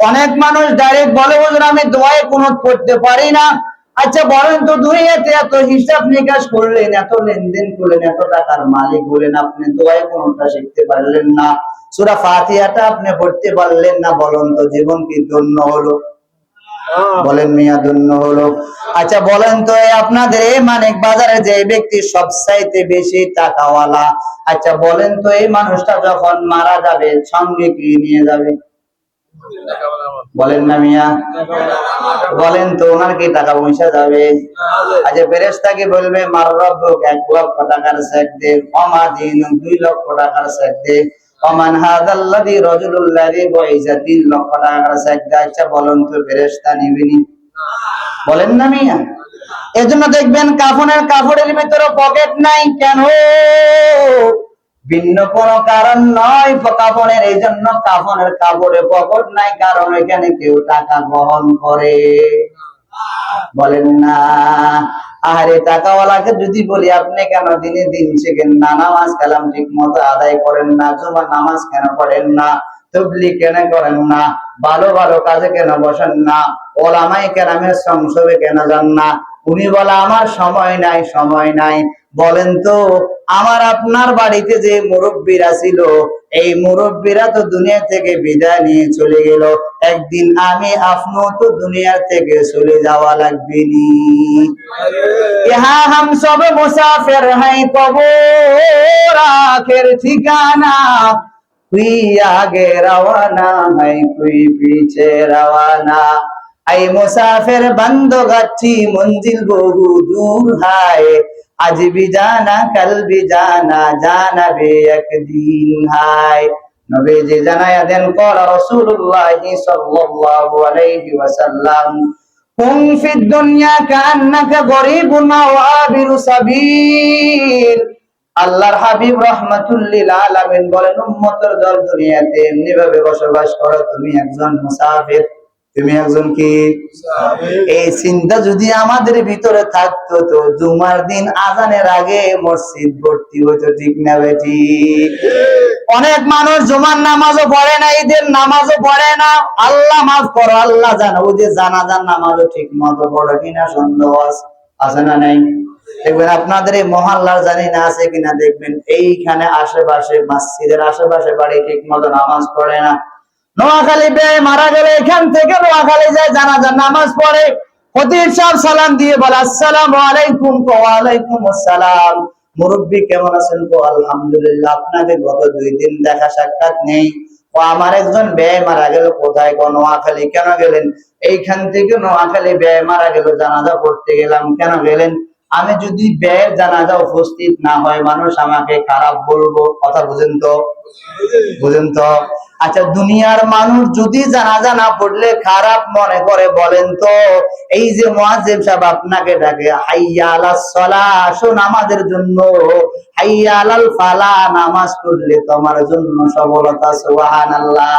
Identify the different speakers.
Speaker 1: অনেক মানুষ ডাইরেক্ট বলে হুজুর আমি দোয়ায় কোনো করতে পারি না। আচ্ছা বলেন তো দুনিয়াতে এত হিসাব নিকাশ করলেন এত লেনদেন করলেন এত টাকার মালিক বলেন আপনি দোয়ায় কোনটা শিখতে পারলেন না। সুরা ফাতিহাটা আপনি পড়তে পারলেন না বলেন তো জীবন কি ধন্য হলো? বলেন মিয়া ধন্য হলো। আচ্ছা বলেন তো এই আপনাদের এই মানিক বাজারে যে ব্যক্তি সবচাইতে বেশি টাকাওয়ালা আচ্ছা বলেন তো এই মানুষটা যখন মারা যাবে সঙ্গে কি নিয়ে যাবে? বলেন না মিয়া। বলেন তো, ওনার কি টাকা পয়সা যাবে? আচ্ছা ফেরেশতাকে বলবে, মার রব্বুক এক লক্ষ টাকার চেক দে অমা দিন, দুই লক্ষ টাকার চেক দে অমান রাজুলুল্লাযী বয়সা তিন লক্ষ টাকার দে আচ্ছা বলেন তো, ফেরেশতা নিবেনি বলেন না মিয়া। এজন্য দেখবেন কাফনের কাপড়ের ভিতরে পকেট নাই। কেন? ভিন্ন কোন কারণ নয় কাফনের এই জন্য কাফনের কাপড়ে পকেট নাই, কারণ এখানে কেউ টাকা বহন করে। বলেন না। আরে টাকাওয়ালাকে যদি বলি, আপনি কেন দিনে দিন শেখেন না? নামাজ কালাম ঠিক মতো আদায় করেন না, জমা নামাজ কেন পড়েন না? তবলি কেন করেন না? ভালো ভালো কাজে কেন বসেন না? ওলামাই কেরামের সংসবে কেন যান না? উনি বলে, আমার সময় নাই সময় নাই। বলেন তো, আমার আপনার বাড়িতে যে মুরব্বীরা ছিল, এই মুরব্বীরা তো দুনিয়া থেকে বিদায় নিয়ে চলে গেল। একদিন আমি আপনিও তো দুনিয়ার থেকে চলে যাওয়া লাগবে নি। ইহা সব মুসাফির হাই কবর, আখের ঠিকানা তুই আগে রওয়ানা হাই তুই পিছে রওয়ানা আই মুসাফির বন্ধ গাছি মঞ্জিল বহু দূর হায় আজ বিজানা কাল বিজানা জানাবে একদিন হাই দেন কর সাল্লাল্লাহু আলাইহি ওয়াসাল্লাম কুম দুনিয়া কান্নাকা গরিবুন ওয়াবিরু সাবিল? আল্লাহর হাবিব রহমাতুল্লিল আলামিন বলেন, উম্মতের দল দুনিয়াতে এমনি ভাবে বসবাস করো, তুমি একজন মুসাফির। তুমি একজন কি এই চিন্তা যদি আমাদের ভিতরে থাকতো তো জুমার দিন আজানের আগে মসজিদ ভর্তি হইতো, ঠিক না বেটি? অনেক মানুষ জুমার নামাজও পড়ে না, ঈদের নামাজও পড়ে না। আল্লাহ মাফ করো, আল্লাহ জানো। ওই যে জানাজার নামাজও ঠিক মতো পড়ে কিনা, সন্দেহ আছে আছে না নাই? দেখবেন আপনাদের এই মহল্লার জানি না আছে কিনা, দেখবেন এইখানে আশেপাশে, মসজিদের আশেপাশে বাড়ি ঠিক মতো নামাজ পড়ে না। নোয়াখালী বে মারা গেলে এখান থেকে নোয়াখালী যায়, জানাজার নামাজ পড়ে। খতিব সাহেব সালাম দিয়ে বলে, আসসালামু আলাইকুম ওয়া আলাইকুম আসসালাম। মুরব্বী কেমন আছেন তো আলহামদুলিল্লাহ, আপনাদের গত দুই দিন দেখা সাক্ষাৎ নেই। ও আমার একজন ব্যয় মারা গেল, কোথায় গো নোয়াখালী কেন গেলেন? এইখান থেকে নোয়াখালী ব্যয় মারা গেল, জানাজা পড়তে গেলাম, কেন গেলেন? আমি যদি ব্যয়ের জানাজা উপস্থিত না হয়, মানুষ আমাকে খারাপ বলব। কথা বুঝেন তো? বুঝেন তো? আচ্ছা দুনিয়ার মানুষ যদি জানাজা না পড়লে খারাপ মনে করে, বলেন তো, এই যে মহাজেব সাহেব আপনাকে ডাকে, হাইয়া আলাস নামাজের জন্য। হাইয়া ফালা নামাজ পড়লে তোমার জন্য সফলতা, সুবহানাল্লাহ।